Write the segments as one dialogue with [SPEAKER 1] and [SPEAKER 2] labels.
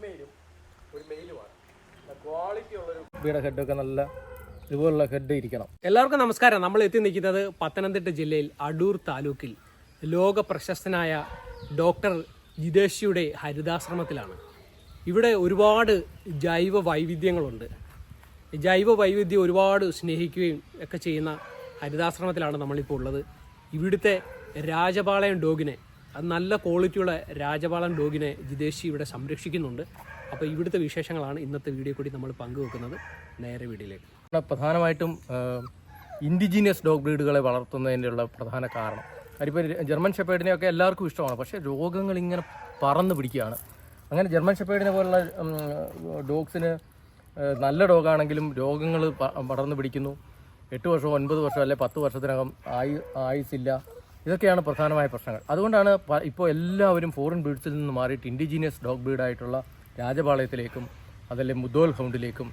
[SPEAKER 1] ഫീമെയിലും ഒരു മെയിലുമാണ് ക്വാളിറ്റി ഉള്ളൊരു കുപ്പിയുടെ ഹെഡൊക്കെ നല്ല ഇതുപോലുള്ള ഹെഡ് ഇരിക്കണം.
[SPEAKER 2] എല്ലാവർക്കും നമസ്കാരം. നമ്മൾ എത്തി നിൽക്കുന്നത് പത്തനംതിട്ട ജില്ലയിൽ അടൂർ താലൂക്കിൽ. ലോക പ്രശസ്തനായ ഡോക്ടർ ജിതേഷിയുടെ ഹരിതാശ്രമത്തിലാണ്. ഇവിടെ ഒരുപാട് ജൈവ വൈവിധ്യങ്ങളുണ്ട്. ജൈവ വൈവിധ്യം ഒരുപാട് സ്നേഹിക്കുകയും ഒക്കെ ചെയ്യുന്ന ഹരിതാശ്രമത്തിലാണ് നമ്മളിപ്പോൾ ഉള്ളത്. ഇവിടുത്തെ രാജപാളയം ഡോഗിനെ നല്ല ക്വാളിറ്റിയുള്ള രാജപാളൻ ഡോഗിനെ ജിതേഷി ഇവിടെ സംരക്ഷിക്കുന്നുണ്ട്. അപ്പോൾ ഇവിടുത്തെ വിശേഷങ്ങളാണ് ഇന്നത്തെ വീഡിയോ കൂടി നമ്മൾ പങ്കുവെക്കുന്നത്. നേരെ വീഡിയോയിലേക്ക്.
[SPEAKER 1] ഇവിടെ പ്രധാനമായിട്ടും ഇൻഡിജീനിയസ് ഡോഗ് ബ്രീഡുകളെ വളർത്തുന്നതിന്റെയുള്ള പ്രധാന കാരണം. അതിപ്പോൾ ജർമ്മൻ ഷെപ്പേഡിനെയൊക്കെ എല്ലാവർക്കും ഇഷ്ടമാണ്. പക്ഷേ രോഗങ്ങൾ ഇങ്ങനെ പറന്ന് പിടിക്കുകയാണ്. അങ്ങനെ ജർമ്മൻ ഷെപ്പേഡിനെ പോലുള്ള ഡോഗ്സിന് നല്ല ഡോഗാണെങ്കിലും രോഗങ്ങൾ പടർന്നു പിടിക്കുന്നു. എട്ട് വർഷമോ ഒൻപത് വർഷമോ അല്ലെ പത്ത് വർഷത്തിനകം ആയു ആയുസില്ല ഇതൊക്കെയാണ് പ്രധാനമായ പ്രശ്നങ്ങൾ. അതുകൊണ്ടാണ് ഇപ്പോൾ എല്ലാവരും ഫോറിൻ ബ്രീഡ്സിൽ നിന്ന് മാറിയിട്ട് ഇൻഡിജീനിയസ് ഡോഗ് ബ്രീഡായിട്ടുള്ള രാജപാളയത്തിലേക്കും അതല്ലെ മുദോൽ ഹൗണ്ടിലേക്കും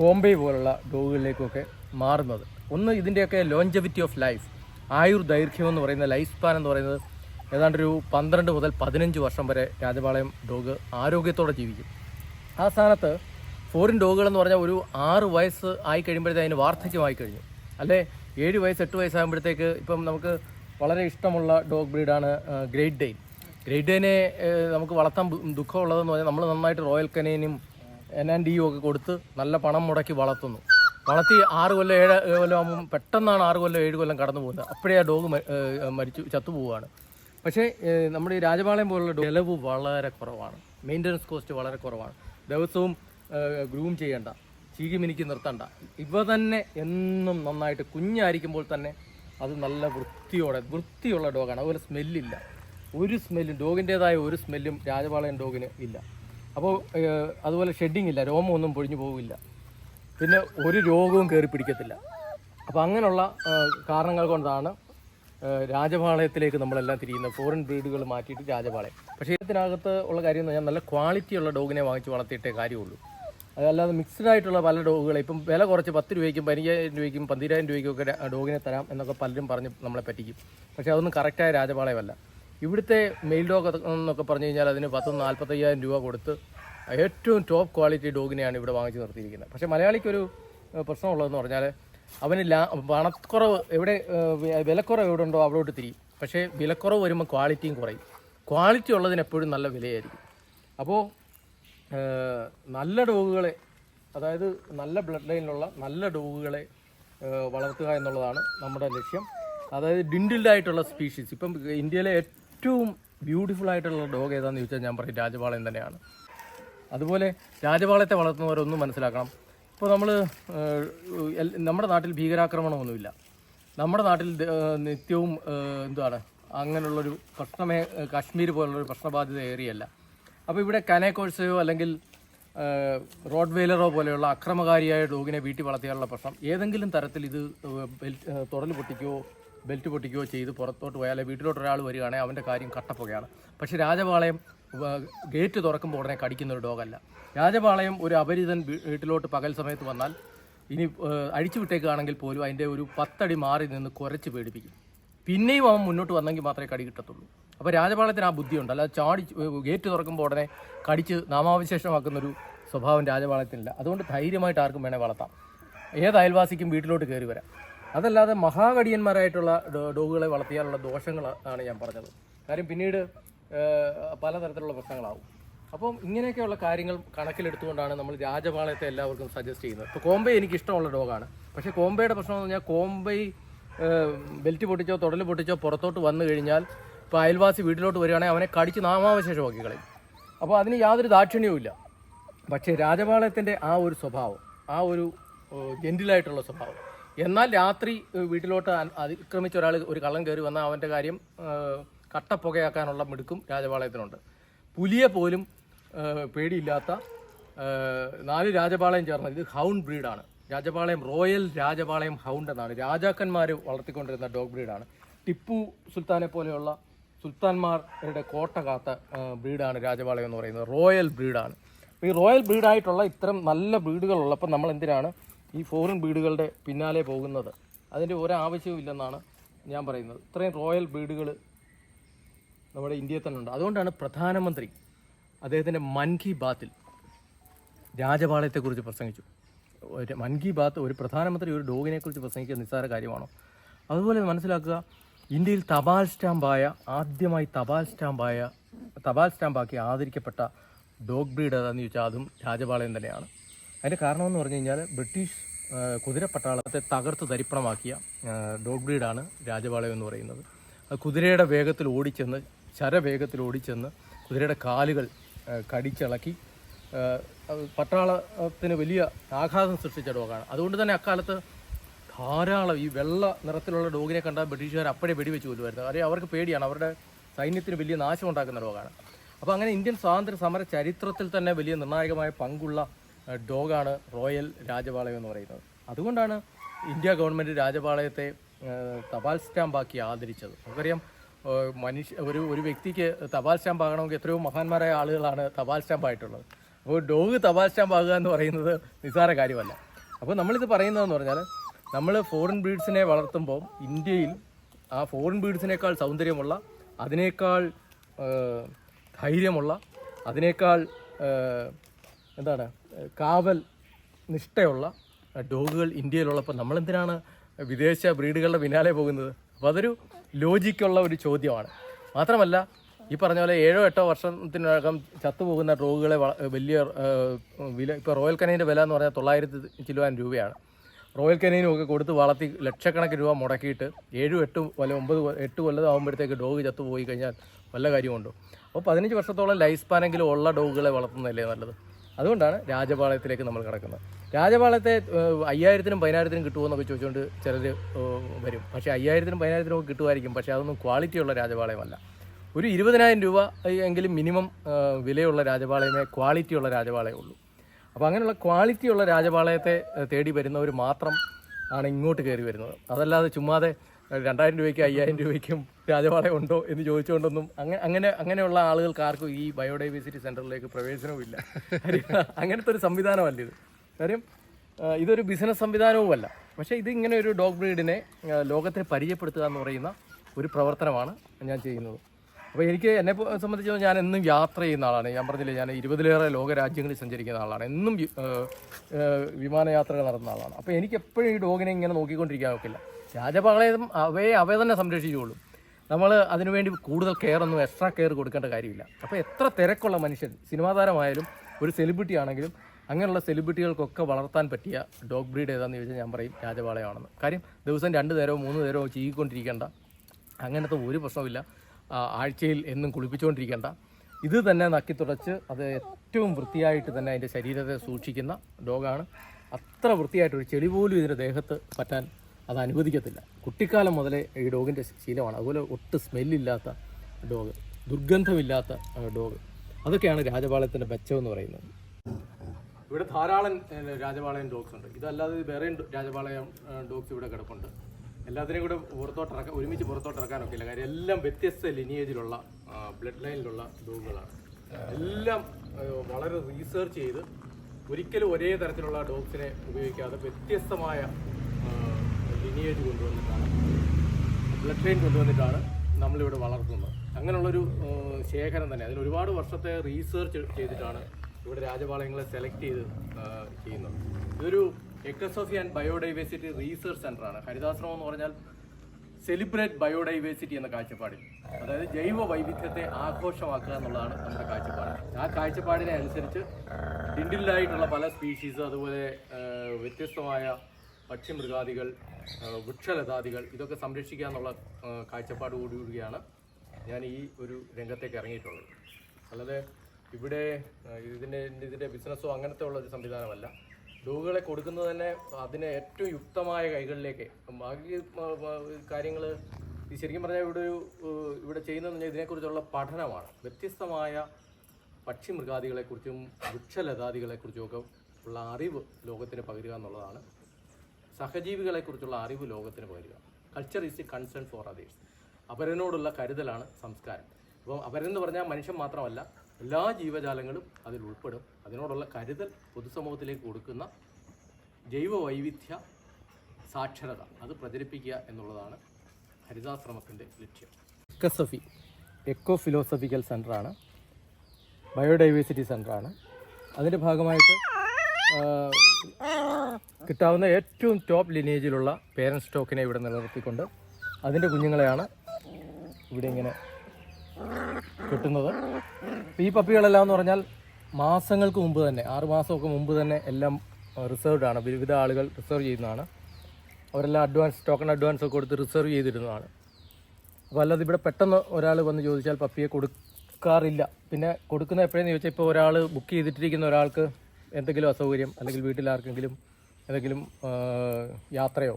[SPEAKER 1] കോംബെ പോലുള്ള ഡോഗുകളിലേക്കുമൊക്കെ മാറുന്നത്. ഒന്ന് ഇതിന്റെയൊക്കെ ലോഞ്ചവിറ്റി ഓഫ് ലൈഫ് ആയുർ ദൈർഘ്യം എന്ന് പറയുന്ന ലൈഫ് സ്പാൻ എന്ന് പറയുന്നത് ഏതാണ്ടൊരു പന്ത്രണ്ട് മുതൽ പതിനഞ്ച് വർഷം വരെ രാജപാളയം ഡോഗ് ആരോഗ്യത്തോടെ ജീവിക്കും. ആ സ്ഥാനത്ത് ഫോറിൻ ഡോഗുകളെന്ന് പറഞ്ഞാൽ ഒരു ആറ് വയസ്സ് ആയി കഴിയുമ്പോഴത്തേക്ക് അതിന് വാർദ്ധക്യമായി കഴിഞ്ഞു. അല്ലേ? ഏഴ് വയസ്സ് എട്ട് വയസ്സാകുമ്പോഴത്തേക്ക് ഇപ്പം നമുക്ക് വളരെ ഇഷ്ടമുള്ള ഡോഗ് ബ്രീഡാണ് ഗ്രേറ്റ് ഡെയിൻ. ഗ്രേറ്റ് ഡെയിനെ നമുക്ക് വളർത്താൻ ദുഃഖമുള്ളതെന്ന് പറഞ്ഞാൽ നമ്മൾ നന്നായിട്ട് റോയൽ കനേനും എൻ ആൻഡ് ഡിയും ഒക്കെ കൊടുത്ത് നല്ല പണം മുടക്കി വളർത്തുന്നു. വളർത്തി ആറ് കൊല്ലം ഏഴ് കൊല്ലം ആകുമ്പം പെട്ടെന്നാണ് ആറ് കൊല്ലം ഏഴ് കൊല്ലം കടന്നു പോകുന്നത്. അപ്പോഴേ ആ ഡോഗ് മരിച്ചു ചത്തുപോവുകയാണ്. പക്ഷേ നമ്മുടെ ഈ രാജപാളയം പോലുള്ള ഡോ- ചെലവ് വളരെ കുറവാണ്. മെയിന്റനൻസ് കോസ്റ്റ് വളരെ കുറവാണ്. ദിവസവും ഗ്രൂം ചെയ്യേണ്ട ചീകി മിനിക്ക് നിർത്തണ്ട. ഇവ തന്നെ എന്നും നന്നായിട്ട് കുഞ്ഞായിരിക്കുമ്പോൾ തന്നെ അത് നല്ല വൃത്തിയോടെ വൃത്തിയുള്ള ഡോഗാണ്. അതുപോലെ സ്മെല്ലില്ല. ഒരു സ്മെല്ലും ഡോഗിന്റേതായ ഒരു സ്മെല്ലും രാജപാളയൻ ഡോഗിന് ഇല്ല. അപ്പോൾ അതുപോലെ ഷെഡിങ് ഇല്ല രോമം ഒന്നും പൊഴിഞ്ഞു പോകില്ല പിന്നെ ഒരു രോഗവും കയറി പിടിക്കത്തില്ല. അപ്പോൾ അങ്ങനെയുള്ള കാരണങ്ങൾ കൊണ്ടാണ് രാജപാളയത്തിലേക്ക് നമ്മളെല്ലാം തിരിയുന്നത്. ഫോറിൻ ബ്രീഡുകൾ മാറ്റിയിട്ട് രാജപാളയം. പക്ഷേ ഇതിനകത്ത് ഉള്ള കാര്യം എന്ന് പറഞ്ഞാൽ നല്ല ക്വാളിറ്റിയുള്ള ഡോഗിനെ വാങ്ങിച്ച് വളർത്തിയിട്ടേ കാര്യമുള്ളൂ. അതല്ലാതെ മിക്സ്ഡ് ആയിട്ടുള്ള പല ഡോഗുകളെ ഇപ്പം വില കുറച്ച് പത്ത് രൂപയ്ക്കും പതിനയ്യായിരം രൂപയ്ക്കും പന്തിരായിരം രൂപയ്ക്കും ഒക്കെ ഡോഗിനെ തരാം എന്നൊക്കെ പലരും പറഞ്ഞ് നമ്മളെ പറ്റിക്കും. പക്ഷേ അതൊന്നും കറക്റ്റായ രാജപാളയമല്ല. ഇവിടുത്തെ മെയിൽ ഡോഗ് എന്നൊക്കെ പറഞ്ഞു കഴിഞ്ഞാൽ അതിന് പത്ത് നാൽപ്പത്തയ്യായിരം രൂപ കൊടുത്ത് ഏറ്റവും ടോപ്പ് ക്വാളിറ്റി ഡോഗിനെയാണ് ഇവിടെ വാങ്ങിച്ച് നിർത്തിയിരിക്കുന്നത്. പക്ഷേ മലയാളിക്കൊരു പ്രശ്നമുള്ളതെന്ന് പറഞ്ഞാൽ അവന് ലാ പണക്കുറവ് എവിടെ വിലക്കുറവ് എവിടെ ഉണ്ടോ അവിടോട്ട് തിരിയും. പക്ഷേ വിലക്കുറവ് വരുമ്പോൾ ക്വാളിറ്റിയും കുറയും. ക്വാളിറ്റി ഉള്ളതിന് എപ്പോഴും നല്ല വിലയായിരിക്കും. അപ്പോൾ നല്ല ഡോഗുകളെ അതായത് നല്ല ബ്ലഡ് ലൈനിലുള്ള നല്ല ഡോഗുകളെ വളർത്തുക എന്നുള്ളതാണ് നമ്മുടെ ലക്ഷ്യം. അതായത് ഡിൻഡിൽഡ് ആയിട്ടുള്ള സ്പീഷീസ് ഇപ്പം ഇന്ത്യയിലെ ഏറ്റവും ബ്യൂട്ടിഫുൾ ആയിട്ടുള്ള ഡോഗ് ഏതാണെന്ന് ചോദിച്ചാൽ ഞാൻ പറയും രാജപാളയം തന്നെയാണ്. അതുപോലെ രാജപാളയത്തെ വളർത്തുന്നവരൊന്നും മനസ്സിലാക്കണം. ഇപ്പോൾ നമ്മൾ നമ്മുടെ നാട്ടിൽ ഭീകരാക്രമണമൊന്നുമില്ല. നമ്മുടെ നാട്ടിൽ നിത്യവും എന്താണ് അങ്ങനെയുള്ളൊരു പ്രശ്നമേ കാശ്മീർ പോലുള്ളൊരു പ്രശ്നബാധിത ഏരിയയല്ല അപ്പോൾ ഇവിടെ കനേക്കോഴ്സയോ അല്ലെങ്കിൽ റോഡ് വെയിലറോ പോലെയുള്ള അക്രമകാരിയായ ഡോഗിനെ വീട്ടിൽ വളർത്തിയാലുള്ള പ്രശ്നം. ഏതെങ്കിലും തരത്തിൽ ഇത് ബെൽറ്റ് തുടൽ പൊട്ടിക്കുകയോ ബെൽറ്റ് പൊട്ടിക്കുകയോ ചെയ്ത് പുറത്തോട്ട് പോയാൽ വീട്ടിലോട്ട് ഒരാൾ വരികയാണെങ്കിൽ അവന്റെ കാര്യം കട്ടപ്പുകയാണ്. പക്ഷേ രാജപാളയം ഗേറ്റ് തുറക്കുമ്പോൾ ഉടനെ കടിക്കുന്ന ഒരു ഡോഗല്ല. രാജപാളയം ഒരു അപരിതൻ വീട്ടിലോട്ട് പകൽ സമയത്ത് വന്നാൽ ഇനി അഴിച്ചു വിട്ടേക്കുകയാണെങ്കിൽ പോലും അതിന്റെ ഒരു പത്തടി മാറി നിന്ന് കുരച്ച് പേടിപ്പിക്കും. പിന്നെയും അവൻ മുന്നോട്ട് വന്നെങ്കിൽ മാത്രമേ കടി കിട്ടത്തുള്ളൂ. അപ്പോൾ രാജപാളയത്തിന് ആ ബുദ്ധിയുണ്ട് അല്ലാതെ ചാടി ഗേറ്റ് തുറക്കുമ്പോൾ ഉടനെ കടിച്ച് നാമാവശേഷമാക്കുന്നൊരു സ്വഭാവം രാജപാളയത്തിനില്ല. അതുകൊണ്ട് ധൈര്യമായിട്ട് ആർക്കും വേണേൽ വളർത്താം. ഏത് അയൽവാസിക്കും വീട്ടിലോട്ട് കയറി വരാം. അതല്ലാതെ മഹാകടിയന്മാരായിട്ടുള്ള ഡോഗുകളെ വളർത്തിയാലുള്ള ദോഷങ്ങൾ ആണ് ഞാൻ പറഞ്ഞത്. കാര്യം പിന്നീട് പലതരത്തിലുള്ള പ്രശ്നങ്ങളാവും. അപ്പം ഇങ്ങനെയൊക്കെയുള്ള കാര്യങ്ങൾ കണക്കിലെടുത്തുകൊണ്ടാണ് നമ്മൾ രാജപാളയത്തെ എല്ലാവർക്കും സജസ്റ്റ് ചെയ്യുന്നത്. ഇപ്പോൾ കോമ്പെ എനിക്ക് ഇഷ്ടമുള്ള ഡോഗാണ്. പക്ഷേ കോംബയുടെ പ്രശ്നം എന്ന് പറഞ്ഞാൽ കോംബൈ ബെൽറ്റ് പൊട്ടിച്ചോ തുടൽ പൊട്ടിച്ചോ പുറത്തോട്ട് വന്നു കഴിഞ്ഞാൽ ഇപ്പോൾ അയൽവാസി വീട്ടിലോട്ട് വരികയാണെങ്കിൽ അവനെ കടിച്ച് നാമാവശേഷമാക്കി കളയും. അപ്പോൾ അതിന് യാതൊരു ദാക്ഷിണ്യവും ഇല്ല പക്ഷേ രാജപാളയത്തിന്റെ ആ ഒരു സ്വഭാവം ആ ഒരു ജെന്റിലായിട്ടുള്ള സ്വഭാവം. എന്നാൽ രാത്രി വീട്ടിലോട്ട് അതിക്രമിച്ച ഒരാൾ ഒരു കള്ളം കയറി വന്നാൽ അവന്റെ കാര്യം കട്ടപ്പുകയാക്കാനുള്ള മിടുക്കും രാജപാളയത്തിനുണ്ട്. പുലിയെ പോലും പേടിയില്ലാത്ത നാല് രാജപാളയം ചേർന്ന ഇത് ഹൗണ്ട് ബ്രീഡാണ്. രാജപാളയം റോയൽ രാജപാളയം ഹൗണ്ട് എന്നാണ്. രാജാക്കന്മാർ വളർത്തിക്കൊണ്ടിരുന്ന ഡോഗ് ബ്രീഡാണ്. ടിപ്പു സുൽത്താനെ പോലെയുള്ള സുൽത്താൻമാരുടെ കോട്ട കാത്ത ബ്രീഡാണ് രാജപാളയം എന്ന് പറയുന്നത്. റോയൽ ബ്രീഡാണ്. ഈ റോയൽ ബ്രീഡായിട്ടുള്ള ഇത്തരം നല്ല ബ്രീഡുകൾ ഉള്ളപ്പോൾ നമ്മൾ എന്തിനാണ് ഈ ഫോറിൻ ബ്രീഡുകളുടെ പിന്നാലെ പോകുന്നത്? അതിന്റെ ഒരാവശ്യവും ഇല്ലെന്നാണ് ഞാൻ പറയുന്നത്. ഇത്രയും റോയൽ ബ്രീഡുകൾ നമ്മുടെ ഇന്ത്യയിൽ തന്നെ ഉണ്ട്. അതുകൊണ്ടാണ് പ്രധാനമന്ത്രി അദ്ദേഹത്തിന്റെ മൻ കി ബാത്തിൽ രാജപാളയത്തെക്കുറിച്ച് പ്രസംഗിച്ചു. ഒരു മൻ കി ബാത്ത് ഒരു പ്രധാനമന്ത്രി ഒരു ഡോഗിനെക്കുറിച്ച് പ്രസംഗിക്കുക നിസ്സാര കാര്യമാണോ? അതുപോലെ മനസ്സിലാക്കുക ഇന്ത്യയിൽ തപാൽ സ്റ്റാമ്പായ ആദ്യമായി തപാൽ സ്റ്റാമ്പായ തപാൽ സ്റ്റാമ്പാക്കി ആദരിക്കപ്പെട്ട ഡോഗ് ബ്രീഡ് ഏതാണെന്ന് ചോദിച്ചാൽ അതും രാജപാളയം തന്നെയാണ്. അതിന്റെ കാരണമെന്ന് പറഞ്ഞു കഴിഞ്ഞാൽ ബ്രിട്ടീഷ് കുതിര കുതിരപ്പട്ടാളത്തെ തകർത്ത് തരിപ്പണമാക്കിയ ഡോഗ് ബ്രീഡാണ് രാജപാളയം എന്ന് പറയുന്നത്. കുതിരയുടെ വേഗത്തിൽ ഓടിച്ചെന്ന് ശരവേഗത്തിൽ ഓടിച്ചെന്ന് കുതിരയുടെ കാലുകൾ കടിച്ചിളക്കി പട്ടാളത്തിന് വലിയ ആഘാതം സൃഷ്ടിച്ച ഡോഗാണ്. അതുകൊണ്ട് തന്നെ അക്കാലത്ത് ധാരാളം ഈ വെള്ള നിറത്തിലുള്ള ഡോഗിനെ കണ്ടാൽ ബ്രിട്ടീഷുകാർ അപ്പോഴേ വെടിവെച്ച് കൊല്ലുമായിരുന്നു. കാര്യം അവർക്ക് പേടിയാണ്. അവരുടെ സൈന്യത്തിന് വലിയ നാശം ഉണ്ടാക്കുന്ന ഡോഗാണ്. അപ്പോൾ അങ്ങനെ ഇന്ത്യൻ സ്വാതന്ത്ര്യ സമര ചരിത്രത്തിൽ തന്നെ വലിയ നിർണായകമായ പങ്കുള്ള ഡോഗാണ് റോയൽ രാജപാളയം എന്ന് പറയുന്നത്. അതുകൊണ്ടാണ് ഇന്ത്യ ഗവൺമെന്റ് രാജപാളയത്തെ തപാൽ സ്റ്റാമ്പാക്കി ആദരിച്ചത്. നമുക്കറിയാം മനുഷ്യ ഒരു ഒരു വ്യക്തിക്ക് തപാൽ സ്റ്റാമ്പ് ആകണമെങ്കിൽ എത്രയോ മഹാന്മാരായ ആളുകളാണ് തപാൽ സ്റ്റാമ്പായിട്ടുള്ളത്. അപ്പോൾ ഡോഗ് തപാൽ സ്റ്റാമ്പ് ആകുക എന്ന് പറയുന്നത് നിസ്സാര കാര്യമല്ല. അപ്പോൾ നമ്മളിത് പറയുന്നതെന്ന് പറഞ്ഞാൽ നമ്മൾ ഫോറിൻ ബ്രീഡ്സിനെ വളർത്തുമ്പോൾ ഇന്ത്യയിൽ ആ ഫോറിൻ ബ്രീഡ്സിനേക്കാൾ സൗന്ദര്യമുള്ള അതിനേക്കാൾ ധൈര്യമുള്ള അതിനേക്കാൾ എന്താണ് കാവൽ നിഷ്ഠയുള്ള ഡോഗുകൾ ഇന്ത്യയിലുള്ളപ്പോൾ നമ്മളെന്തിനാണ് വിദേശ ബ്രീഡുകളുടെ പിന്നാലെ പോകുന്നത്? അപ്പോൾ അതൊരു ലോജിക്കുള്ള ഒരു ചോദ്യമാണ്. മാത്രമല്ല ഈ പറഞ്ഞ പോലെ ഏഴോ എട്ടോ വർഷത്തിനകം ചത്തുപോകുന്ന ഡോഗുകളെ വലിയ വില ഇപ്പോൾ റോയൽ കനേന്റെ വില എന്ന് പറഞ്ഞാൽ തൊള്ളായിരത്തി ചില്ലുവാൻ രൂപയാണ്. റോയൽ കനീനും ഒക്കെ കൊടുത്ത് വളർത്തി ലക്ഷക്കണക്കിന് രൂപ മുടക്കിയിട്ട് ഏഴും എട്ടും വല്ല ഒമ്പത് എട്ട് കൊല്ലം ആകുമ്പോഴത്തേക്ക് ഡോഗ് ചത്തു പോയി കഴിഞ്ഞാൽ വല്ല കാര്യമുണ്ടോ? അപ്പോൾ പതിനഞ്ച് വർഷത്തോളം ലൈഫ് സ്പാനെങ്കിലും ഉള്ള ഡോഗുകളെ വളർത്തുന്നതല്ലേ നല്ലത്? അതുകൊണ്ടാണ് രാജപാളയത്തിലേക്ക് നമ്മൾ കിടക്കുന്നത്. രാജപാളയത്തെ അയ്യായിരത്തിനും പതിനായിരത്തിനും കിട്ടുമോയെന്നൊക്കെ ചോദിച്ചുകൊണ്ട് ചിലർ വരും. പക്ഷേ അയ്യായിരത്തിനും പതിനായിരത്തിനും കിട്ടുമായിരിക്കും പക്ഷേ അതൊന്നും ക്വാളിറ്റിയുള്ള രാജപാളയമല്ല. ഒരു ഇരുപതിനായിരം രൂപ എങ്കിലും മിനിമം വിലയുള്ള രാജപാളയമേ ക്വാളിറ്റിയുള്ള രാജപാളയമേ ഉള്ളൂ. അപ്പോൾ അങ്ങനെയുള്ള ക്വാളിറ്റിയുള്ള രാജപാളയത്തെ തേടി വരുന്നവർ മാത്രം ആണ് ഇങ്ങോട്ട് കയറി വരുന്നത്. അതല്ലാതെ ചുമ്മാതെ രണ്ടായിരം രൂപയ്ക്കും അയ്യായിരം രൂപയ്ക്കും രാജപാളയം ഉണ്ടോ എന്ന് ചോദിച്ചുകൊണ്ടൊന്നും അങ്ങനെ അങ്ങനെ അങ്ങനെയുള്ള ആളുകൾക്ക് ആർക്കും ഈ ബയോഡൈവേഴ്സിറ്റി സെന്ററിലേക്ക് പ്രവേശനവും ഇല്ല. അങ്ങനത്തെ ഒരു സംവിധാനമല്ല ഇത്. കാര്യം ഇതൊരു ബിസിനസ് സംവിധാനവുമല്ല. പക്ഷേ ഇത് ഇങ്ങനെ ഒരു ഡോഗ് ബ്രീഡിനെ ലോകത്തെ പരിചയപ്പെടുത്തുക എന്ന് പറയുന്ന ഒരു പ്രവർത്തനമാണ് ഞാൻ ചെയ്യുന്നത്. അപ്പോൾ എനിക്ക് എന്നെ സംബന്ധിച്ച് ഞാൻ എന്നും യാത്ര ചെയ്യുന്ന ആളാണ്. ഞാൻ പറഞ്ഞില്ലേ ഞാൻ ഇരുപതിലേറെ ലോക രാജ്യങ്ങളിൽ സഞ്ചരിക്കുന്ന ആളാണ്. എന്നും വിമാനയാത്രകൾ നടന്ന ആളാണ്. അപ്പോൾ എനിക്ക് എപ്പോഴും ഈ ഡോഗിനെ ഇങ്ങനെ നോക്കിക്കൊണ്ടിരിക്കാൻ ഒക്കില്ല. രാജപാളയം അവയെ അവയെ തന്നെ സംരക്ഷിച്ചുകൊള്ളും. നമ്മൾ അതിനുവേണ്ടി കൂടുതൽ കെയർ ഒന്നും എക്സ്ട്രാ കെയർ കൊടുക്കേണ്ട കാര്യമില്ല. അപ്പോൾ എത്ര തിരക്കുള്ള മനുഷ്യൻ സിനിമാ താരമായാലും ഒരു സെലിബ്രിറ്റി ആണെങ്കിലും അങ്ങനെയുള്ള സെലിബ്രിറ്റികൾക്കൊക്കെ വളർത്താൻ പറ്റിയ ഡോഗ് ബ്രീഡ് ഏതാണെന്ന് ചോദിച്ചാൽ ഞാൻ പറയും രാജപാളയമാണെന്ന്. കാര്യം ദിവസം രണ്ട് നേരമോ മൂന്ന് നേരമോ ചീകിക്കൊണ്ടിരിക്കേണ്ട. അങ്ങനത്തെ ഒരു പ്രശ്നവുമില്ല. ആഴ്ചയിൽ എന്നും കുളിപ്പിച്ചുകൊണ്ടിരിക്കേണ്ട. ഇത് തന്നെ നക്കി തുടച്ച് അത് ഏറ്റവും വൃത്തിയായിട്ട് തന്നെ അതിന്റെ ശരീരത്തെ സൂക്ഷിക്കുന്ന ഡോഗാണ് അത്ര വൃത്തിയായിട്ട് ഒരു ചെളി പോലും ഇതിന്റെ ദേഹത്ത് പറ്റാൻ അത് അനുവദിക്കത്തില്ല. കുട്ടിക്കാലം മുതലേ ഈ ഡോഗിന്റെ ശീലമാണ്. അതുപോലെ ഒട്ടും സ്മെല്ലില്ലാത്ത ഡോഗ് ദുർഗന്ധമില്ലാത്ത ഡോഗ്. അതൊക്കെയാണ് രാജപാളയത്തിന്റെ മെച്ചം എന്ന് പറയുന്നത്. ഇവിടെ ധാരാളം രാജപാളയം ഡോഗ്സ് ഉണ്ട്. ഇതല്ലാതെ വേറെയും ഡോ- രാജപാളയം ഡോഗ്സ് ഇവിടെ കിടപ്പുണ്ട്. എല്ലാത്തിനെയും കൂടെ പുറത്തോട്ട് ഇറക്കാൻ ഒരുമിച്ച് പുറത്തോട്ട് ഇറക്കാനൊക്കെ ഇല്ല. കാര്യം എല്ലാം വ്യത്യസ്ത ലിനിയേജിലുള്ള ബ്ലഡ് ലൈനിലുള്ള ഡോഗുകളാണ്. എല്ലാം വളരെ റീസെർച്ച് ചെയ്ത് ഒരിക്കലും ഒരേ തരത്തിലുള്ള ഡോഗ്സിനെ ഉപയോഗിക്കാതെ വ്യത്യസ്തമായ ലിനിയേജ് കൊണ്ടുവന്നിട്ടാണ് ബ്ലഡ് ലൈൻ കൊണ്ടുവന്നിട്ടാണ് നമ്മളിവിടെ വളർത്തുന്നത്. അങ്ങനെയുള്ളൊരു ശേഖരം തന്നെ. അതിന് ഒരുപാട് വർഷത്തെ റീസെർച്ച് ചെയ്തിട്ടാണ് ഇവിടെ രാജപാളയങ്ങളെ സെലക്ട് ചെയ്ത് ചെയ്യുന്നത്. ഇതൊരു എക്കസോഫി ആൻഡ് ബയോഡൈവേഴ്സിറ്റി റീസർച്ച് സെന്ററാണ് ഹരിതാശ്രമം എന്ന് പറഞ്ഞാൽ സെലിബ്രേറ്റ് ബയോഡൈവേഴ്സിറ്റി എന്ന കാഴ്ചപ്പാടിൽ. അതായത് ജൈവ വൈവിധ്യത്തെ ആഘോഷമാക്കുക എന്നുള്ളതാണ് നമ്മുടെ കാഴ്ചപ്പാട്. ആ കാഴ്ചപ്പാടിനെ അനുസരിച്ച് ഡിൻഡിലായിട്ടുള്ള പല സ്പീഷീസ് അതുപോലെ വ്യത്യസ്തമായ പക്ഷിമൃഗാദികൾ വൃക്ഷലതാദികൾ ഇതൊക്കെ സംരക്ഷിക്കുക എന്നുള്ള ഏഹ്, കാഴ്ചപ്പാട് കൂടിയാണ് ഞാൻ ഈ ഒരു രംഗത്തേക്ക് ഇറങ്ങിയിട്ടുള്ളത്. അല്ലാതെ ഇവിടെ ഇതിന്റെ ഇതിന്റെ ബിസിനസ്സോ അങ്ങനത്തെ ഉള്ള ഒരു സംവിധാനമല്ല. ഡോഗുകളെ കൊടുക്കുന്നത് തന്നെ അതിന് ഏറ്റവും യുക്തമായ കൈകളിലേക്ക്. ബാക്കി കാര്യങ്ങൾ ശരിക്കും പറഞ്ഞാൽ ഇവിടെ ഒരു ഇവിടെ ചെയ്യുന്നതെന്ന് പറഞ്ഞാൽ ഇതിനെക്കുറിച്ചുള്ള പഠനമാണ്. വ്യത്യസ്തമായ പക്ഷി മൃഗാദികളെക്കുറിച്ചും വൃക്ഷലതാദികളെക്കുറിച്ചും ഒക്കെ ഉള്ള അറിവ് ലോകത്തിന് പകരുക എന്നുള്ളതാണ്. സഹജീവികളെക്കുറിച്ചുള്ള അറിവ് ലോകത്തിന് പകരുക. Culture is a concern for others അപരനോടുള്ള കരുതലാണ് സംസ്കാരം. അപ്പം അപരെന്ന് പറഞ്ഞാൽ മനുഷ്യൻ മാത്രമല്ല എല്ലാ ജീവജാലങ്ങളും അതിൽ ഉൾപ്പെടും. അതിനോടുള്ള കരുതൽ പൊതുസമൂഹത്തിലേക്ക് കൊടുക്കുന്ന ജൈവ വൈവിധ്യ സാക്ഷരത അത് പ്രചരിപ്പിക്കുക എന്നുള്ളതാണ് ഹരിതാശ്രമത്തിന്റെ ലക്ഷ്യം. എക്കസഫി എക്കോ ഫിലോസഫിക്കൽ സെന്ററാണ് ബയോഡൈവേഴ്സിറ്റി സെന്ററാണ് അതിന്റെ ഭാഗമായിട്ട് കിട്ടാവുന്ന ഏറ്റവും ടോപ്പ് ലിനേജിലുള്ള പേരൻസ് സ്റ്റോക്കിനെ ഇവിടെ നിലനിർത്തിക്കൊണ്ട് അതിന്റെ കുഞ്ഞുങ്ങളെയാണ് ഇവിടെ ഇങ്ങനെ കിട്ടുന്നത്. ഈ പപ്പികളെല്ലാം എന്ന് പറഞ്ഞാൽ മാസങ്ങൾക്ക് മുമ്പ് തന്നെ ആറ് മാസമൊക്കെ മുമ്പ് തന്നെ എല്ലാം റിസർവ്ഡ് ആണ്. വിവിധ ആളുകൾ റിസർവ് ചെയ്യുന്നതാണ്. അവരെല്ലാം അഡ്വാൻസ് ടോക്കൺ അഡ്വാൻസ് ഒക്കെ കൊടുത്ത് റിസർവ് ചെയ്തിരുന്നതാണ്. അപ്പോൾ അല്ലാതെ ഇവിടെ പെട്ടെന്ന് ഒരാൾ വന്ന് ചോദിച്ചാൽ പപ്പിയെ കൊടുക്കാറില്ല. പിന്നെ കൊടുക്കുന്ന എപ്പോഴെന്ന് ചോദിച്ചാൽ ഇപ്പോൾ ഒരാൾ ബുക്ക് ചെയ്തിട്ടിരിക്കുന്ന ഒരാൾക്ക് എന്തെങ്കിലും അസൗകര്യം അല്ലെങ്കിൽ വീട്ടിൽ ആർക്കെങ്കിലും എന്തെങ്കിലും യാത്രയോ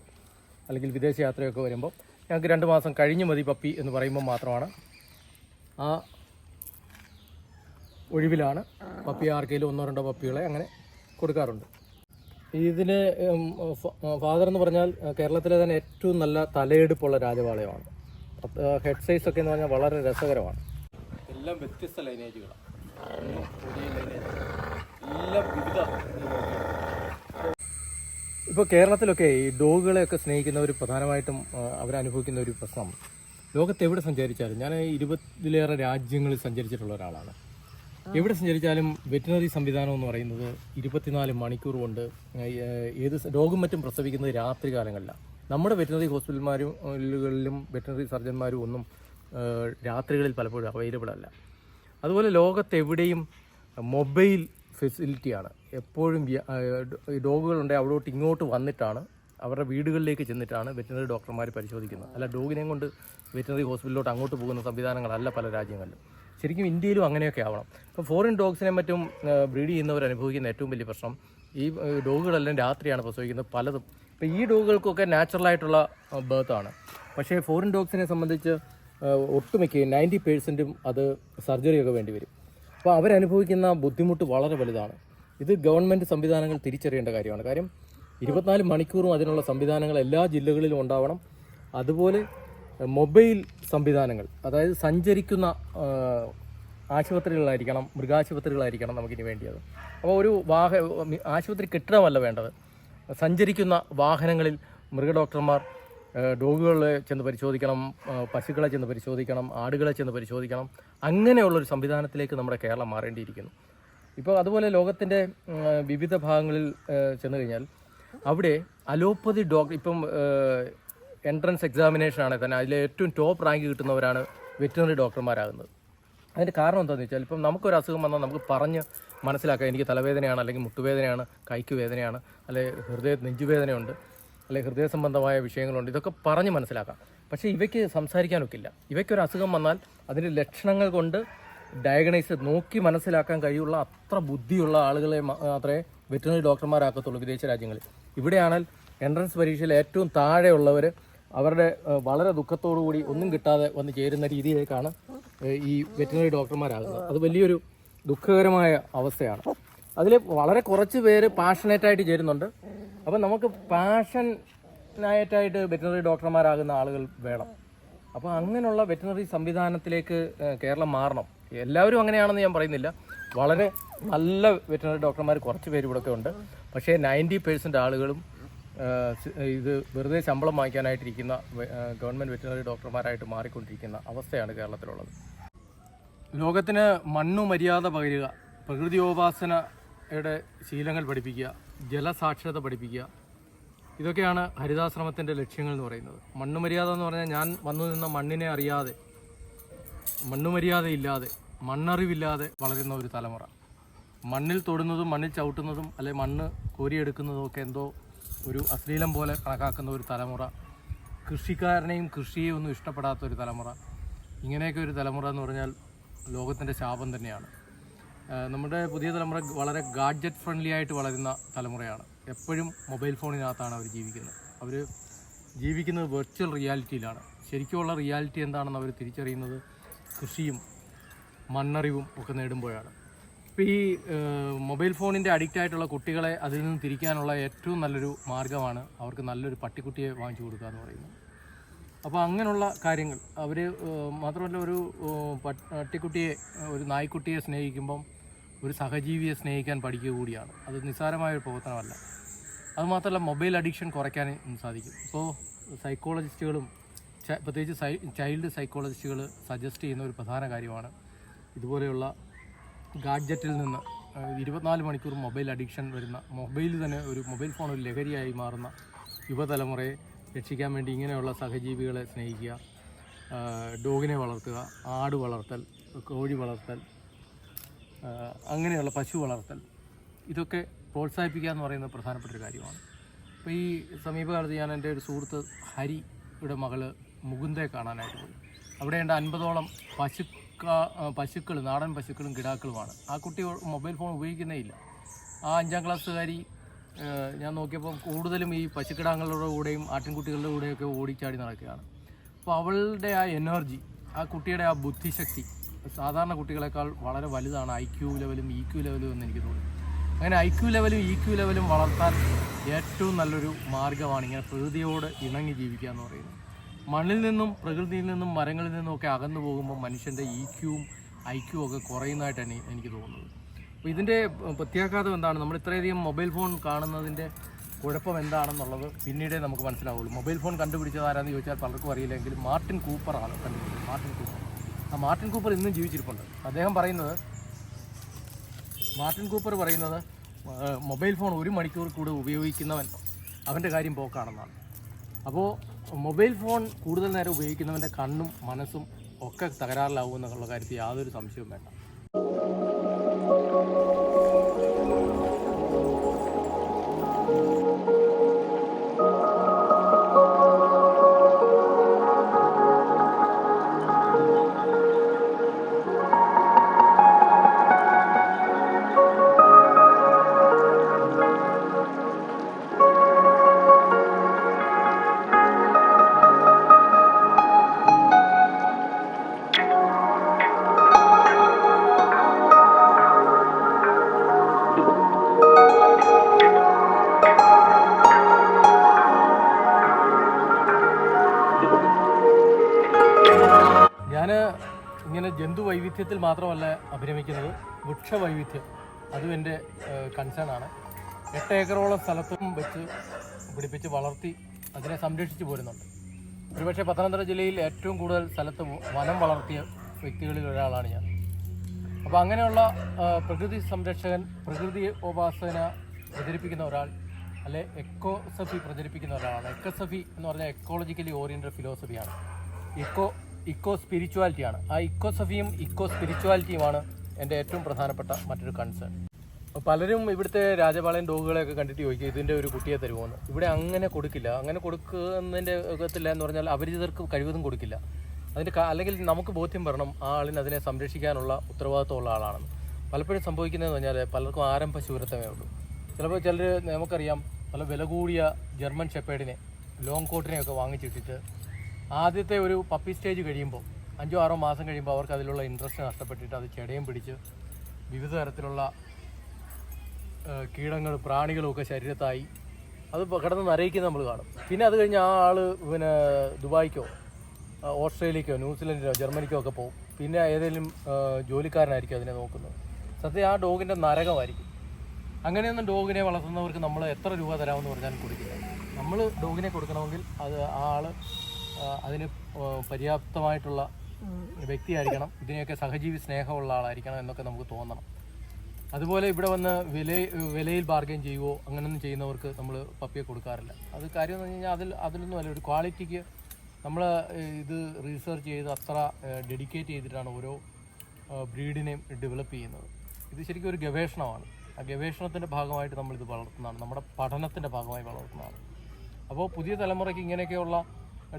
[SPEAKER 1] അല്ലെങ്കിൽ വിദേശ യാത്രയോ ഒക്കെ വരുമ്പോൾ ഞങ്ങൾക്ക് രണ്ട് മാസം കഴിഞ്ഞ് മതി പപ്പി എന്ന് പറയുമ്പോൾ മാത്രമാണ്. ആ ഒഴിവിലാണ് പപ്പി ആർക്കെങ്കിലും ഒന്നോ രണ്ടോ പപ്പികളെ അങ്ങനെ കൊടുക്കാറുണ്ട്. ഇതിന് ഫാദർ എന്ന് പറഞ്ഞാൽ കേരളത്തിലെ തന്നെ ഏറ്റവും നല്ല തലയെടുപ്പുള്ള രാജപാളയമാണ് ഹെഡ് സൈസ് ഒക്കെ എന്ന് പറഞ്ഞാൽ വളരെ രസകരമാണ്. എല്ലാം വ്യത്യസ്ത ലൈനേജുകളാണ് എല്ലാം വിവിധ ഇപ്പോൾ കേരളത്തിലൊക്കെ ഈ ഡോഗുകളെയൊക്കെ സ്നേഹിക്കുന്നവർ പ്രധാനമായിട്ടും അവരനുഭവിക്കുന്ന ഒരു പ്രശ്നം ലോകത്ത് എവിടെ സഞ്ചരിച്ചാലും ഞാൻ ഇരുപതിലേറെ രാജ്യങ്ങളിൽ സഞ്ചരിച്ചിട്ടുള്ള ഒരാളാണ്. എവിടെ സഞ്ചരിച്ചാലും വെറ്റിനറി സംവിധാനം എന്ന് പറയുന്നത് ഇരുപത്തിനാല് മണിക്കൂർ കൊണ്ട് ഏത് രോഗം മറ്റും പ്രസവിക്കുന്നത് രാത്രി കാലങ്ങളിലാണ് നമ്മുടെ വെറ്റിനറി ഹോസ്പിറ്റൽമാരും വെറ്റിനറി സർജന്മാരും ഒന്നും രാത്രികളിൽ പലപ്പോഴും അവൈലബിൾ അല്ല. അതുപോലെ ലോകത്തെവിടെയും മൊബൈൽ ഫെസിലിറ്റിയാണ്. എപ്പോഴും ഡോഗുകളുണ്ടെങ്കിൽ അവിടോട്ട് ഇങ്ങോട്ട് വന്നിട്ടാണ് അവരുടെ വീടുകളിലേക്ക് ചെന്നിട്ടാണ് വെറ്റിനറി ഡോക്ടർമാർ പരിശോധിക്കുന്നത്. അല്ല ഡോഗിനെയും കൊണ്ട് വെറ്റിനറി ഹോസ്പിറ്റലിലോട്ട് അങ്ങോട്ട് പോകുന്ന സംവിധാനങ്ങളല്ല പല രാജ്യങ്ങളിലും. ശരിക്കും ഇന്ത്യയിലും അങ്ങനെയൊക്കെ ആവണം. ഇപ്പോൾ ഫോറിൻ ഡോഗ്സിനെ മറ്റും ബ്രീഡ് ചെയ്യുന്നവർ അനുഭവിക്കുന്ന ഏറ്റവും വലിയ പ്രശ്നം ഈ ഡോഗുകളെല്ലാം രാത്രിയാണ് പ്രസവിക്കുന്നത് പലതും. ഇപ്പോൾ ഈ ഡോഗുകൾക്കൊക്കെ നാച്ചുറലായിട്ടുള്ള ബേർത്താണ് പക്ഷേ ഫോറിൻ ഡോഗ്സിനെ സംബന്ധിച്ച് ഒട്ടുമിക്ക നയന്റി പേഴ്സന്റും അത് സർജറിയൊക്കെ വേണ്ടി വരും. അപ്പോൾ അവരനുഭവിക്കുന്ന ബുദ്ധിമുട്ട് വളരെ വലുതാണ്. ഇത് ഗവൺമെന്റ് സംവിധാനങ്ങൾ തിരിച്ചറിയേണ്ട കാര്യമാണ്. കാര്യം ഇരുപത്തിനാല് മണിക്കൂറും അതിനുള്ള സംവിധാനങ്ങൾ എല്ലാ ജില്ലകളിലും ഉണ്ടാവണം. അതുപോലെ മൊബൈൽ സംവിധാനങ്ങൾ അതായത് സഞ്ചരിക്കുന്ന ആശുപത്രികളായിരിക്കണം മൃഗാശുപത്രികളായിരിക്കണം നമുക്കിനി വേണ്ടിയത്. അപ്പോൾ ഒരു വാഹ ആശുപത്രി കെട്ടിടമല്ല വേണ്ടത്. സഞ്ചരിക്കുന്ന വാഹനങ്ങളിൽ മൃഗഡോക്ടർമാർ ഡോഗുകളെ ചെന്ന് പരിശോധിക്കണം പശുക്കളെ ചെന്ന് പരിശോധിക്കണം ആടുകളെ ചെന്ന് പരിശോധിക്കണം. അങ്ങനെയുള്ളൊരു സംവിധാനത്തിലേക്ക് നമ്മുടെ കേരളം മാറേണ്ടിയിരിക്കുന്നു. ഇപ്പോൾ അതുപോലെ ലോകത്തിന്റെ വിവിധ ഭാഗങ്ങളിൽ ചെന്ന് കഴിഞ്ഞാൽ അവിടെ അലോപ്പതി ഡോക്ടർ ഇപ്പം എൻട്രൻസ് എക്സാമിനേഷൻ ആണെങ്കിൽ തന്നെ. അതിലെ ഏറ്റവും ടോപ്പ് റാങ്ക് കിട്ടുന്നവരാണ് വെറ്റിനറി ഡോക്ടർമാരാകുന്നത്. അതിന്റെ കാരണം എന്താണെന്ന് വെച്ചാൽ ഇപ്പം നമുക്കൊരു അസുഖം വന്നാൽ നമുക്ക് പറഞ്ഞ് മനസ്സിലാക്കാം. എനിക്ക് തലവേദനയാണ് അല്ലെങ്കിൽ മുട്ടുവേദനയാണ് കൈക്ക് വേദനയാണ് അല്ലെങ്കിൽ ഹൃദയ നെഞ്ചുവേദനയുണ്ട് അല്ലെങ്കിൽ ഹൃദയ സംബന്ധമായ വിഷയങ്ങളുണ്ട്. ഇതൊക്കെ പറഞ്ഞ് മനസ്സിലാക്കാം. പക്ഷേ ഇവയ്ക്ക് സംസാരിക്കാനൊക്കില്ല. ഇവയ്ക്കൊരു അസുഖം വന്നാൽ അതിന്റെ ലക്ഷണങ്ങൾ കൊണ്ട് ഡയഗ്നൈസ് നോക്കി മനസ്സിലാക്കാൻ കഴിയുള്ള അത്ര ബുദ്ധിയുള്ള ആളുകളെ മാത്രമേ വെറ്റിനറി ഡോക്ടർമാരാക്കത്തുള്ളൂ വിദേശ രാജ്യങ്ങളിൽ. ഇവിടെയാണെങ്കിൽ എൻട്രൻസ് പരീക്ഷയിൽ ഏറ്റവും താഴെയുള്ളവർ അവരുടെ വളരെ കൂടി ഒന്നും കിട്ടാതെ വന്ന് ചേരുന്ന രീതിയിലേക്കാണ് ഈ വെറ്റിനറി ഡോക്ടർമാരാകുന്നത്. അത് വലിയൊരു ദുഃഖകരമായ അവസ്ഥയാണ്. അതിൽ വളരെ കുറച്ച് പേര് പാഷനേറ്റായിട്ട് ചേരുന്നുണ്ട്. അപ്പം നമുക്ക് പാഷനായിട്ടായിട്ട് വെറ്റിനറി ഡോക്ടർമാരാകുന്ന ആളുകൾ വേണം. അപ്പോൾ അങ്ങനെയുള്ള വെറ്റിനറി സംവിധാനത്തിലേക്ക് കേരളം മാറണം. എല്ലാവരും അങ്ങനെയാണെന്ന് ഞാൻ പറയുന്നില്ല. വളരെ നല്ല വെറ്റിനറി ഡോക്ടർമാർ കുറച്ച് പേര് ഇവിടെയൊക്കെ ഉണ്ട്. പക്ഷേ നയന്റി പേഴ്സന്റ് ആളുകളും ഇത് വെറുതെ ശമ്പളം വാങ്ങിക്കാനായിട്ടിരിക്കുന്ന ഗവൺമെന്റ് വെറ്റിനറി ഡോക്ടർമാരായിട്ട് മാറിക്കൊണ്ടിരിക്കുന്ന അവസ്ഥയാണ് കേരളത്തിലുള്ളത്. ലോകത്തിന് മണ്ണു മര്യാദ പകരുക പ്രകൃതിയോപാസനയുടെ ശീലങ്ങൾ പഠിപ്പിക്കുക ജലസാക്ഷരത പഠിപ്പിക്കുക ഇതൊക്കെയാണ് ഹരിതാശ്രമത്തിന്റെ ലക്ഷ്യങ്ങൾ എന്ന് പറയുന്നത്. മണ്ണു മര്യാദ എന്ന് പറഞ്ഞാൽ ഞാൻ വന്നു നിന്ന മണ്ണിനെ അറിയാതെ മണ്ണുമര്യാദയില്ലാതെ മണ്ണറിവില്ലാതെ വളരുന്ന ഒരു തലമുറ. മണ്ണിൽ തൊടുന്നതും മണ്ണിൽ ചവിട്ടുന്നതും അല്ലെ മണ്ണ് കോരിയെടുക്കുന്നതും ഒക്കെ എന്തോ ഒരു അശ്ലീലം പോലെ കണക്കാക്കുന്ന ഒരു തലമുറ. കൃഷിക്കാരനെയും കൃഷിയെയും ഒന്നും ഇഷ്ടപ്പെടാത്ത ഒരു തലമുറ. ഇങ്ങനെയൊക്കെ ഒരു തലമുറ എന്ന് പറഞ്ഞാൽ ലോകത്തിന്റെ ശാപം തന്നെയാണ്. നമ്മുടെ പുതിയ തലമുറ വളരെ ഗാഡ്ജറ്റ് ഫ്രണ്ട്ലി ആയിട്ട് വളരുന്ന തലമുറയാണ്. എപ്പോഴും മൊബൈൽ ഫോണിനകത്താണ് അവർ ജീവിക്കുന്നത്. അവർ ജീവിക്കുന്നത് വെർച്വൽ റിയാലിറ്റിയിലാണ്. ശരിക്കുമുള്ള റിയാലിറ്റി എന്താണെന്ന് അവർ തിരിച്ചറിയുന്നത് കൃഷിയും മണ്ണറിവും ഒക്കെ നേടുമ്പോഴാണ്. ഇപ്പോൾ ഈ മൊബൈൽ ഫോണിന്റെ അഡിക്റ്റ് ആയിട്ടുള്ള കുട്ടികളെ അതിൽ നിന്ന് തിരിക്കാനുള്ള ഏറ്റവും നല്ലൊരു മാർഗമാണ് അവർക്ക് നല്ലൊരു പട്ടിക്കുട്ടിയെ വാങ്ങിച്ചു കൊടുക്കുക എന്ന് പറയുന്നത്. അപ്പോൾ അങ്ങനെയുള്ള കാര്യങ്ങൾ അവർ മാത്രമല്ല ഒരു പട്ടിക്കുട്ടിയെ ഒരു നായ്ക്കുട്ടിയെ സ്നേഹിക്കുമ്പം ഒരു സഹജീവിയെ സ്നേഹിക്കാൻ പഠിക്കുക കൂടിയാണ്. അത് നിസ്സാരമായ ഒരു പ്രവർത്തനമല്ല. അതുമാത്രമല്ല മൊബൈൽ അഡിക്ഷൻ കുറയ്ക്കാൻ സാധിക്കും. ഇപ്പോൾ സൈക്കോളജിസ്റ്റുകളും പ്രത്യേകിച്ച് ചൈൽഡ് സൈക്കോളജിസ്റ്റുകൾ സജസ്റ്റ് ചെയ്യുന്ന ഒരു പ്രധാന കാര്യമാണ് ഇതുപോലെയുള്ള ഗാഡ്ജറ്റിൽ നിന്ന് ഇരുപത്തിനാല് മണിക്കൂർ മൊബൈൽ അഡിക്ഷൻ വരുന്ന മൊബൈൽ തന്നെ ഒരു മൊബൈൽ ഫോൺ ഒരു ലഹരിയായി മാറുന്ന യുവതലമുറയെ രക്ഷിക്കാൻ വേണ്ടി ഇങ്ങനെയുള്ള സഹജീവികളെ സ്നേഹിക്കുക ഡോഗിനെ വളർത്തുക ആട് വളർത്തൽ കോഴി വളർത്തൽ അങ്ങനെയുള്ള പശു വളർത്തൽ ഇതൊക്കെ പ്രോത്സാഹിപ്പിക്കുക എന്ന് പറയുന്നത് പ്രധാനപ്പെട്ട ഒരു കാര്യമാണ്. അപ്പോൾ ഈ സമീപകാലത്ത് ഞാൻ എന്റെ ഒരു സുഹൃത്ത് ഹരിയുടെ മകൾ മുകുന്ദയെ കാണാനായിട്ട് പോയി. അവിടെ ഉണ്ട് അൻപതോളം പശുക്ക പശുക്കൾ നാടൻ പശുക്കളും കിടാക്കളുമാണ്. ആ കുട്ടി മൊബൈൽ ഫോൺ ഉപയോഗിക്കുന്നേ ഇല്ല ആ അഞ്ചാം ക്ലാസ്സുകാരി ഞാൻ നോക്കിയപ്പോൾ കൂടുതലും ഈ പശുക്കിടാങ്ങളുടെ കൂടെയും ആട്ടിൻകുട്ടികളുടെ കൂടെയൊക്കെ ഓടിച്ചാടി നടക്കുകയാണ്. അപ്പോൾ അവളുടെ ആ എനർജി ആ കുട്ടിയുടെ ആ ബുദ്ധിശക്തി സാധാരണ കുട്ടികളെക്കാൾ വളരെ വലുതാണ്. ഐ ക്യു ലെവലും ഇ ക്യു ലെവലും എന്ന് എനിക്ക് തോന്നി അങ്ങനെ ഐ ക്യു ലെവലും ഇ ക്യു ലെവലും വളർത്താൻ ഏറ്റവും നല്ലൊരു മാർഗമാണ് ഇങ്ങനെ പ്രകൃതിയോട് ഇണങ്ങി ജീവിക്കുക എന്ന് പറയുന്നത്. മണ്ണിൽ നിന്നും പ്രകൃതിയിൽ നിന്നും മരങ്ങളിൽ നിന്നും ഒക്കെ അകന്നു പോകുമ്പോൾ മനുഷ്യന്റെ ഇ ക്യൂവും ഐ ഒക്കെ കുറയുന്നതായിട്ടാണ് എനിക്ക് തോന്നുന്നത്. അപ്പോൾ ഇതിന്റെ പ്രത്യാഘാതം എന്താണ്? നമ്മൾ ഇത്രയധികം മൊബൈൽ ഫോൺ കാണുന്നതിന്റെ കുഴപ്പം എന്താണെന്നുള്ളത് പിന്നീടേ നമുക്ക് മനസ്സിലാവുള്ളൂ. മൊബൈൽ ഫോൺ കണ്ടുപിടിച്ചത് ആരാന്ന് ചോദിച്ചാൽ പലർക്കും അറിയില്ലെങ്കിൽ മാർട്ടിൻ കൂപ്പറാണ് കണ്ടുപിടിച്ചത്. Martin Cooper. ആ മാർട്ടിൻ കൂപ്പർ ഇന്നും ജീവിച്ചിരിപ്പുണ്ട്. അദ്ദേഹം പറയുന്നത് മാർട്ടിൻ കൂപ്പർ പറയുന്നത് മൊബൈൽ ഫോൺ ഒരു മണിക്കൂർ കൂടെ ഉപയോഗിക്കുന്നവൻ അവന്റെ കാര്യം പോക്കാണെന്നാണ്. അപ്പോൾ മൊബൈൽ ഫോൺ കൂടുതൽ നേരം ഉപയോഗിക്കുന്നവന്റെ കണ്ണും മനസ്സും ഒക്കെ തകരാറിലാവും എന്നുള്ള കാര്യത്തിൽ യാതൊരു സംശയവും വേണ്ട. ജന്തു വൈവിധ്യത്തിൽ മാത്രമല്ല അഭിരമിക്കുന്നത് വൃക്ഷവൈവിധ്യം. അതും എന്റെ കൺസേൺ ആണ്. എട്ട് ഏക്കറോളം സ്ഥലത്തും വെച്ച് പിടിപ്പിച്ച് വളർത്തി അതിനെ സംരക്ഷിച്ചു പോരുന്നുണ്ട്. ഒരുപക്ഷെ പത്തനംതിട്ട ജില്ലയിൽ ഏറ്റവും കൂടുതൽ സ്ഥലത്ത് വനം വളർത്തിയ വ്യക്തികളിൽ ഒരാളാണ് ഞാൻ. അപ്പോൾ അങ്ങനെയുള്ള പ്രകൃതി സംരക്ഷകൻ പ്രകൃതി ഉപാസന പ്രചരിപ്പിക്കുന്ന ഒരാൾ അല്ലെ എക്കോസഫി പ്രചരിപ്പിക്കുന്ന ഒരാളാണ്. എക്കോസഫി എന്ന് പറഞ്ഞാൽ എക്കോളജിക്കലി ഓറിയന്റഡ് ഫിലോസഫിയാണ് ഇക്കോ ഇക്കോ സ്പിരിച്വാലിറ്റിയാണ്. ആ ഇക്കോസഫിയും ഇക്കോ സ്പിരിച്വാലിറ്റിയുമാണ് എന്റെ ഏറ്റവും പ്രധാനപ്പെട്ട മറ്റൊരു കൺസേൺ പലരും ഇവിടുത്തെ രാജപാളയം ഡോഗുകളെയൊക്കെ കണ്ടിട്ട് ചോദിക്കും ഇതിന്റെ ഒരു കുട്ടിയെ തരുമോന്ന് ഇവിടെ അങ്ങനെ കൊടുക്കില്ല. അങ്ങനെ കൊടുക്കുന്നതിന്റെ ഒക്കത്തില്ല എന്ന് പറഞ്ഞാൽ അപരിചിതർക്ക് കഴിവതും കൊടുക്കില്ല. അതിന്റെ അല്ലെങ്കിൽ നമുക്ക് ബോധ്യം വരണം ആ ആളിന് അതിനെ സംരക്ഷിക്കാനുള്ള ഉത്തരവാദിത്തമുള്ള ആളാണെന്ന്. പലപ്പോഴും സംഭവിക്കുന്നതെന്ന് പറഞ്ഞാൽ പലർക്കും ആരംഭ ശൂരത്വമേ ഉള്ളൂ. ചിലപ്പോൾ ചിലർ നമുക്കറിയാം പല വില കൂടിയ ജർമ്മൻ ഷെപ്പേഡിനെ ലോങ് കോട്ടിനെയൊക്കെ വാങ്ങിച്ചിട്ടിട്ട് ആദ്യത്തെ ഒരു പപ്പി സ്റ്റേജ് കഴിയുമ്പോൾ അഞ്ചോ ആറോ മാസം കഴിയുമ്പോൾ അവർക്ക് അതിലുള്ള ഇൻട്രസ്റ്റ് നഷ്ടപ്പെട്ടിട്ട് അത് ചെടയും പിടിച്ച് വിവിധ തരത്തിലുള്ള കീടങ്ങൾ പ്രാണികളും ഒക്കെ ശരീരത്തായി അത് കിടന്ന് നരയിക്കുന്നത് നമ്മൾ കാണും. പിന്നെ അത് കഴിഞ്ഞ് ആ ആൾ പിന്നെ ദുബായിക്കോ ഓസ്ട്രേലിയക്കോ ന്യൂസിലൻഡിനോ ജർമ്മനിക്കോ ഒക്കെ പോകും പിന്നെ ഏതെങ്കിലും ജോലിക്കാരനായിരിക്കും അതിനെ നോക്കുന്നത്. സത്യം ആ ഡോഗിന്റെ നരകമായിരിക്കും. അങ്ങനെയൊന്നും ഡോഗിനെ വളർത്തുന്നവർക്ക് നമ്മൾ എത്ര രൂപ തരാമെന്ന് പറഞ്ഞാൽ കൊടുക്കില്ല. നമ്മൾ ഡോഗിനെ കൊടുക്കണമെങ്കിൽ അത് ആ ആൾ ആ, അതിന് പര്യാപ്തമായിട്ടുള്ള വ്യക്തിയായിരിക്കണം. ഇതിനെയൊക്കെ സഹജീവി സ്നേഹമുള്ള ആളായിരിക്കണം എന്നൊക്കെ നമുക്ക് തോന്നണം. അതുപോലെ ഇവിടെ വന്ന് വില വിലയിൽ ബാർഗെയിൻ ചെയ്യുവോ അങ്ങനെയൊന്നും ചെയ്യുന്നവർക്ക് നമ്മൾ പപ്പിയെ കൊടുക്കാറില്ല. അത് കാര്യം എന്ന് പറഞ്ഞു കഴിഞ്ഞാൽ അതിൽ അതിലൊന്നും അല്ല. ഒരു ക്വാളിറ്റിക്ക് നമ്മൾ ഇത് റീസർച്ച് ചെയ്ത് അത്ര ഡെഡിക്കേറ്റ് ചെയ്തിട്ടാണ് ഓരോ ബ്രീഡിനെയും ഡെവലപ്പ് ചെയ്യുന്നത്. ഇത് ശരിക്കും ഒരു ഗവേഷണമാണ്. ആ ഗവേഷണത്തിന്റെ ഭാഗമായിട്ട് നമ്മളിത് വളർത്തുന്നതാണ്. നമ്മുടെ പഠനത്തിന്റെ ഭാഗമായി വളർത്തുന്നതാണ്. അപ്പോൾ പുതിയ തലമുറയ്ക്ക് ഇങ്ങനെയൊക്കെയുള്ള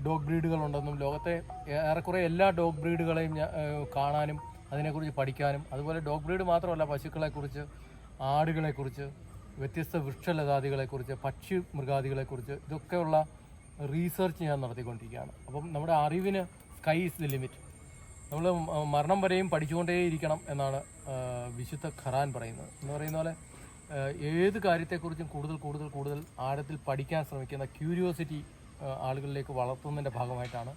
[SPEAKER 1] ഡോഗ് ബ്രീഡുകളുണ്ടെന്നും ലോകത്തെ ഏറെക്കുറെ എല്ലാ ഡോഗ് ബ്രീഡുകളെയും കാണാനും അതിനെക്കുറിച്ച് പഠിക്കാനും അതുപോലെ ഡോഗ് ബ്രീഡ് മാത്രമല്ല പശുക്കളെക്കുറിച്ച് ആടുകളെക്കുറിച്ച് വ്യത്യസ്ത വൃക്ഷലതാദികളെക്കുറിച്ച് പക്ഷി മൃഗാദികളെക്കുറിച്ച് ഇതൊക്കെയുള്ള റീസർച്ച് ഞാൻ നടത്തിക്കൊണ്ടിരിക്കുകയാണ്. അപ്പം നമ്മുടെ അറിവിന് സ്കൈ ഇസ് ദി ലിമിറ്റ് നമ്മൾ മരണം വരെയും പഠിച്ചുകൊണ്ടേയിരിക്കണം എന്നാണ് വിശുദ്ധ ഖറാൻ പറയുന്നത്. എന്ന് പറയുന്ന പോലെ ഏത് കാര്യത്തെക്കുറിച്ചും കൂടുതൽ കൂടുതൽ കൂടുതൽ ആഴത്തിൽ പഠിക്കാൻ ശ്രമിക്കുന്ന ക്യൂരിയോസിറ്റി ആളുകളിലേക്ക് വളർത്തുന്നതിന്റെ ഭാഗമായിട്ടാണ്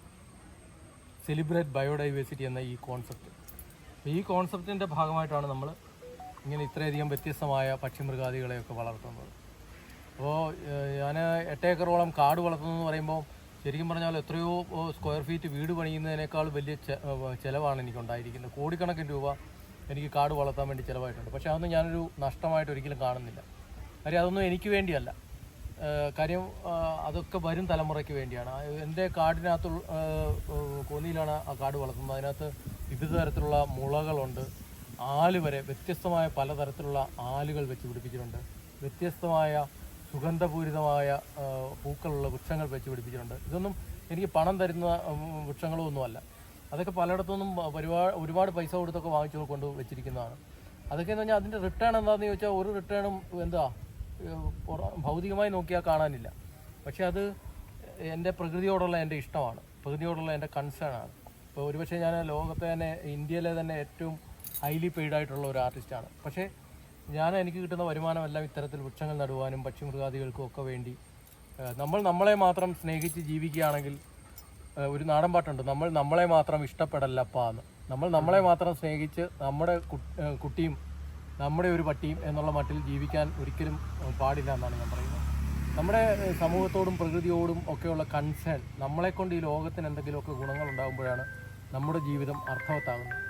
[SPEAKER 1] സെലിബ്രേറ്റ് ബയോഡൈവേഴ്സിറ്റി എന്ന ഈ കോൺസെപ്റ്റ്. ഈ കോൺസെപ്റ്റിന്റെ ഭാഗമായിട്ടാണ് നമ്മൾ ഇങ്ങനെ ഇത്രയധികം വ്യത്യസ്തമായ പക്ഷിമൃഗാദികളെയൊക്കെ വളർത്തുന്നത്. അപ്പോൾ ഞാൻ എട്ടേക്കറോളം കാട് വളർത്തുന്നു എന്ന് പറയുമ്പോൾ ശരിക്കും പറഞ്ഞാൽ എത്രയോ സ്ക്വയർ ഫീറ്റ് വീട് പണിയുന്നതിനേക്കാൾ വലിയ ചിലവാണ് എനിക്ക് ചിലവാണ് എനിക്കുണ്ടായിരിക്കുന്നത്. കോടിക്കണക്കിന് രൂപ എനിക്ക് കാട് വളർത്താൻ വേണ്ടി ചിലവായിട്ടുണ്ട്. പക്ഷേ അതൊന്നും ഞാനൊരു നഷ്ടമായിട്ട് ഒരിക്കലും കാണുന്നില്ല. കാര്യം അതൊന്നും എനിക്ക് വേണ്ടിയല്ല. കാര്യം അതൊക്കെ വരും തലമുറയ്ക്ക് വേണ്ടിയാണ്. എന്റെ കാടിനകത്തു കോന്നിയിലാണ് ആ കാട് വളർത്തുന്നത്. അതിനകത്ത് വിവിധ തരത്തിലുള്ള മുളകളുണ്ട്. ആൽ വരെ വ്യത്യസ്തമായ പലതരത്തിലുള്ള ആലുകൾ വെച്ച് പിടിപ്പിച്ചിട്ടുണ്ട്. വ്യത്യസ്തമായ സുഗന്ധപൂരിതമായ പൂക്കളുള്ള വൃക്ഷങ്ങൾ വെച്ച് പിടിപ്പിച്ചിട്ടുണ്ട്. ഇതൊന്നും എനിക്ക് പണം തരുന്ന വൃക്ഷങ്ങളോ ഒന്നുമല്ല. അതൊക്കെ പലയിടത്തുനിന്നും ഒരുപാട് ഒരുപാട് പൈസ കൊടുത്തൊക്കെ വാങ്ങിച്ചു കൊണ്ട് വെച്ചിരിക്കുന്നതാണ്. അതൊക്കെ എന്ന് പറഞ്ഞാൽ അതിന്റെ റിട്ടേൺ എന്താണെന്ന് ചോദിച്ചാൽ ഒരു റിട്ടേണും എന്താ? ഭൗതികമായി നോക്കിയാൽ കാണാനില്ല. പക്ഷെ അത് എന്റെ പ്രകൃതിയോടുള്ള എന്റെ ഇഷ്ടമാണ്. പ്രകൃതിയോടുള്ള എന്റെ കൺസേൺ ആണ്. ഇപ്പോൾ ഒരുപക്ഷെ ഞാൻ ലോകത്തെ തന്നെ ഇന്ത്യയിലെ തന്നെ ഏറ്റവും ഹൈലി പെയ്ഡ് ആയിട്ടുള്ള ഒരു ആർട്ടിസ്റ്റാണ് പക്ഷേ ഞാൻ എനിക്ക് കിട്ടുന്ന വരുമാനമെല്ലാം ഇത്തരത്തിൽ വൃക്ഷങ്ങൾ നടുവാനും പക്ഷിമൃഗാദികൾക്കും ഒക്കെ വേണ്ടി നമ്മൾ നമ്മളെ മാത്രം സ്നേഹിച്ച് ജീവിക്കുകയാണെങ്കിൽ ഒരു നാടൻ പാട്ടുണ്ട്. നമ്മൾ നമ്മളെ മാത്രം ഇഷ്ടപ്പെടല്ലപ്പ എന്ന് നമ്മൾ നമ്മളെ മാത്രം സ്നേഹിച്ച് നമ്മുടെ കുട്ടിയും നമ്മുടെ ഒരു പട്ടിയും എന്നുള്ള മട്ടിൽ ജീവിക്കാൻ ഒരിക്കലും പാടില്ല എന്നാണ് ഞാൻ പറയുന്നത്. നമ്മുടെ സമൂഹത്തോടും പ്രകൃതിയോടും ഒക്കെയുള്ള കൺസേൺ നമ്മളെ കൊണ്ട് ഈ ലോകത്തിന് എന്തെങ്കിലുമൊക്കെ ഗുണങ്ങൾ ഉണ്ടാകുമ്പോഴാണ് നമ്മുടെ ജീവിതം അർത്ഥവത്താകുന്നത്.